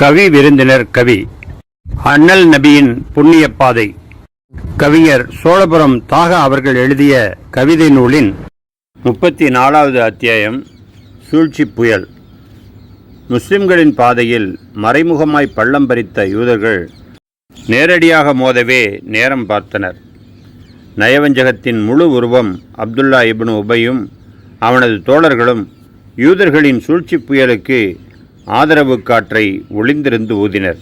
கவி விருந்தினர் கவி. அண்ணல் நபியின் புண்ணிய பாதை. கவிஞர் சோழபுரம் தாகா அவர்கள் எழுதிய கவிதை நூலின் முப்பத்தி நாலாவது அத்தியாயம் சூழ்ச்சி புயல். முஸ்லிம்களின் பாதையில் மறைமுகமாய் பள்ளம் பறித்த யூதர்கள் நேரடியாக மோதவே நேரம் பார்த்தனர். நயவஞ்சகத்தின் முழு உருவம் அப்துல்லா இப்னு உபையும் அவனது தோழர்களும் யூதர்களின் சூழ்ச்சி புயலுக்கு ஆதரவு காற்றை ஒளிந்திருந்து ஊதினர்.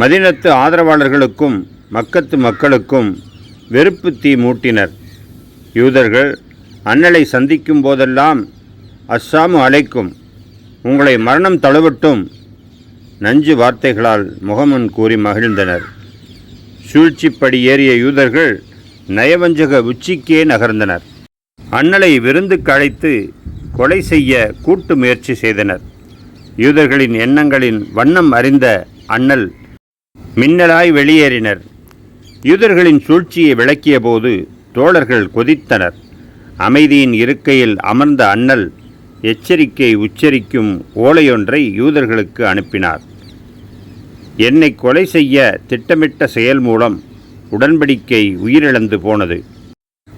மதினத்து ஆதரவாளர்களுக்கும் மக்கத்து மக்களுக்கும் வெறுப்பு தீ மூட்டினர். யூதர்கள் அண்ணலை சந்திக்கும் போதெல்லாம் அஸ்ஸாமு அழைக்கும் உங்களை மரணம் தழுவட்டும் நஞ்சு வார்த்தைகளால் முகமன் கூறி மகிழ்ந்தனர். சூழ்ச்சிப்படி ஏறிய யூதர்கள் நயவஞ்சக உச்சிக்கே நகர்ந்தனர். அண்ணலை விருந்துக்கு அழைத்து கொலை செய்ய கூட்டு முயற்சி செய்தனர். யூதர்களின் எண்ணங்களின் வண்ணம் அறிந்த அண்ணல் மின்னலாய் வெளியேறினர். யூதர்களின் சூழ்ச்சியை விளக்கியபோது தோழர்கள் கொதித்தனர். அமைதியின் இருக்கையில் அமர்ந்த அண்ணல் எச்சரிக்கை உச்சரிக்கும் ஓலையொன்றை யூதர்களுக்கு அனுப்பினார். என்னை கொலை செய்ய திட்டமிட்ட செயல் மூலம் உடன்படிக்கை உயிரிழந்து போனது.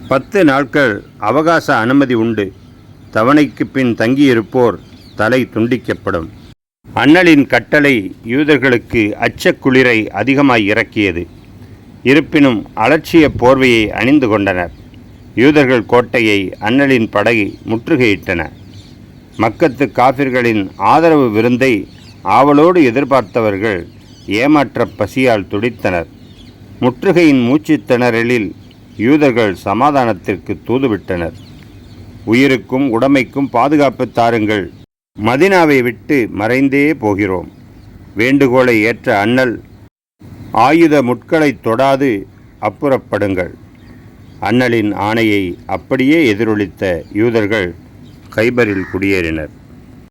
பத்து நாட்கள் அவகாச அனுமதி உண்டு. தவணைக்கு பின் தங்கியிருப்போர் தலை துண்டிக்கப்படும். அண்ணலின் கட்டளை யூதர்களுக்கு அச்சக்குளிரை அதிகமாய் இறக்கியது. இருப்பினும் அலட்சிய போர்வையை அணிந்து கொண்டனர். யூதர்கள் கோட்டையை அண்ணலின் படை முற்றுகையிட்டன. மக்கத்து காபிர்களின் ஆதரவு விருந்தை ஆவலோடு எதிர்பார்த்தவர்கள் ஏமாற்ற பசியால் துடித்தனர். முற்றுகையின் மூச்சுத்திணறலில் யூதர்கள் சமாதானத்திற்கு தூதுவிட்டனர். உயிருக்கும் உடமைக்கும் பாதுகாப்பு தாருங்கள். மதினாவை விட்டு மறைந்தே போகிறோம். வேண்டுகோளை ஏற்ற அண்ணல் ஆயுத முட்களை தொடாது அப்புறப்படுங்கள். அண்ணலின் ஆணையை அப்படியே எதிரொலித்த யூதர்கள் கைபரில் குடியேறினர்.